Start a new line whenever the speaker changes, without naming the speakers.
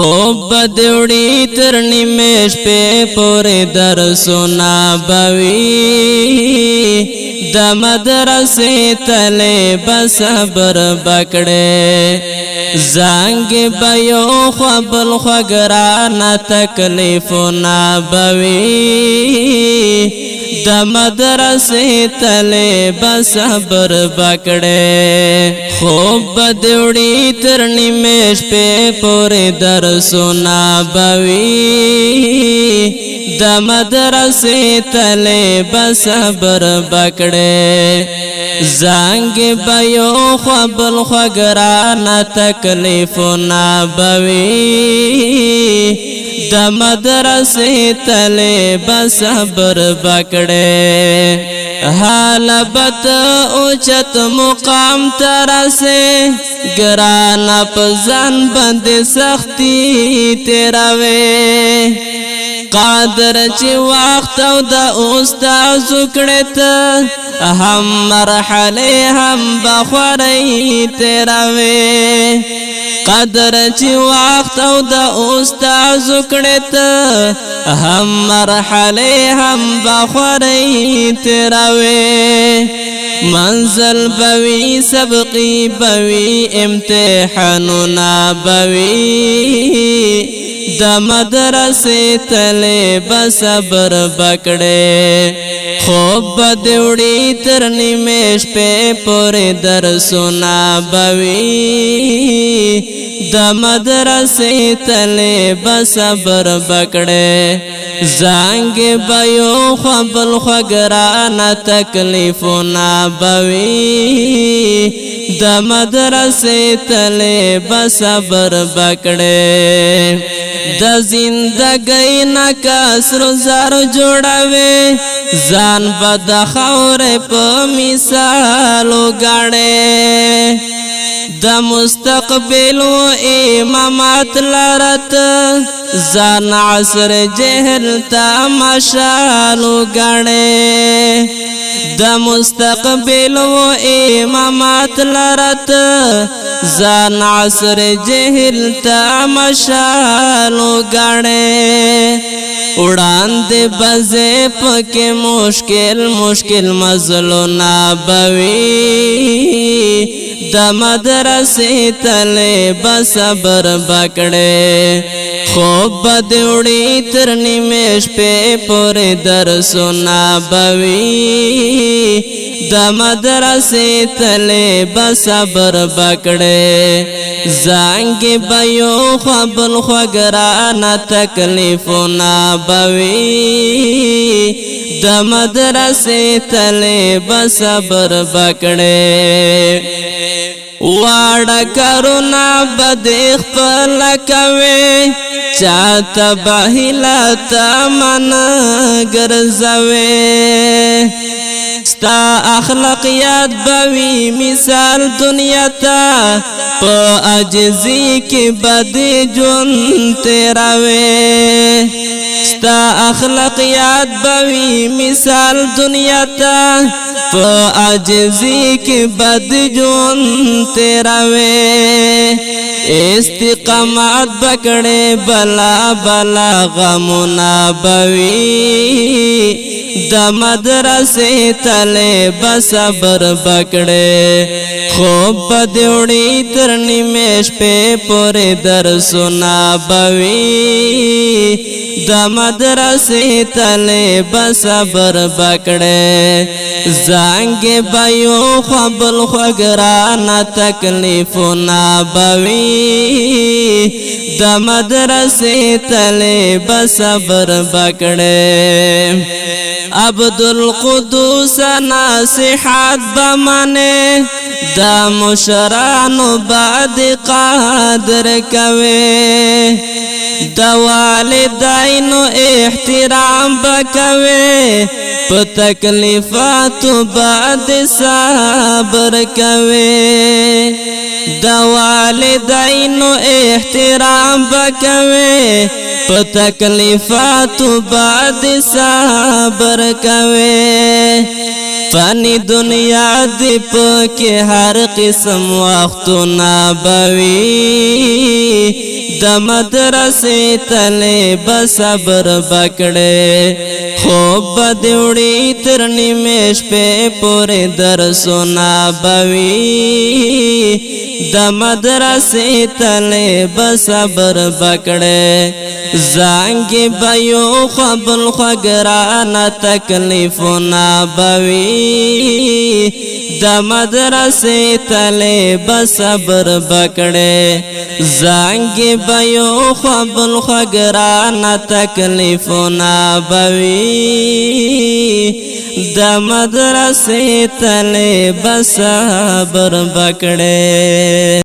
خوب بدوړي تر نیمش په پورې درسونه بوي د مدرسې تله بصبر بکړې زنګ بيو خپل خګران تکلیفونه بوي د مدرسې تله بصبر بکړې خوب بدوړي تر نیمش په پورې درسونه بوي د مدرسې تله بصبر بکړې زنګ بيو خپل خګران تکلیفونه بوي د مدرسې تله بصبر بکړې حالبت اوچت مقام ترسه ګران پزان بند سختی تیراوي قادر چې وخت او د استاد کړت هم مرحله هم بخوري تیراوي قدر چې وخت او د استاد کړت هم مرحله هم بخوري تیراوي منزل بوي سبقي بوي امتحاننا بوي د مدرسې تله بصبر بکړې خوب دیوړي تر نیمش په پورې درسونه بوي د مدرسې تله بصبر بکړې زنګ بيو خپل خګران تکلیفونه بوي د مدرسې تله بصبر بکړې د زندګۍ نا کسر زار جوړوي. ځان بد خور په مثالو غړې د مستقبل و امامات لرت ځان عصر جهل تماشالو غړې د مستقبل و امامات لرت. ځان عصر جهل تماشالو غړې وړاندې بزې پکې مشکل مشکل مزلو نابوي د مدرسې تله بصبر بکړې خوب دیوړي تر نیمش په پورې درسونه بوي د مدرسې تله بصبر بکړې زنګ بيو خپل خګران تکلیفونه بوي د مدرسې تله بصبر بکړې واړه کرونا بد خپل کوي چاته بهلا تمنا ګرځوي ستا اخلاقیات بوي مثال دنیا ته. په عجزي کې بد جون تیراوي ستا اخلاقیات بوي مثال دنیا ته په عجزي کې بد جون تیراوي استقامت بکړې بلا بلا غمنا بوي د مدرسې تله بصبر بکړې خوب دیوړي تر نیمش په پورې درسونه بوي د مدرسې تله بصبر بکړې زنګ بيو خپل خګران تکلیفونه بوي د مدرسې تله بصبر بکړې عبد القدوس نصيحت بمنه دا مشرانو بعد قادر کوي. د والدینو احترام بکوي په تکلیفاتو بعد صبر کوي. د والدینو احترام بکوي په تکلیفاتو بعد صبر کوي فانی دنیا دی پکی هر قسم وختونه بوي د مدرسې تلې بصبر بکړې خوب دیوړي تر نیمه شپې پورې درسونه بوي د مدرسې تلې بصبر بکړې زنګ بيو خپل خګران تکلیفونه بوي د مدرسې تلې بصبر بکړې زنګ بيو خپل خګران تکلیفونه بوي د مدرسې تلې بصبر بکړې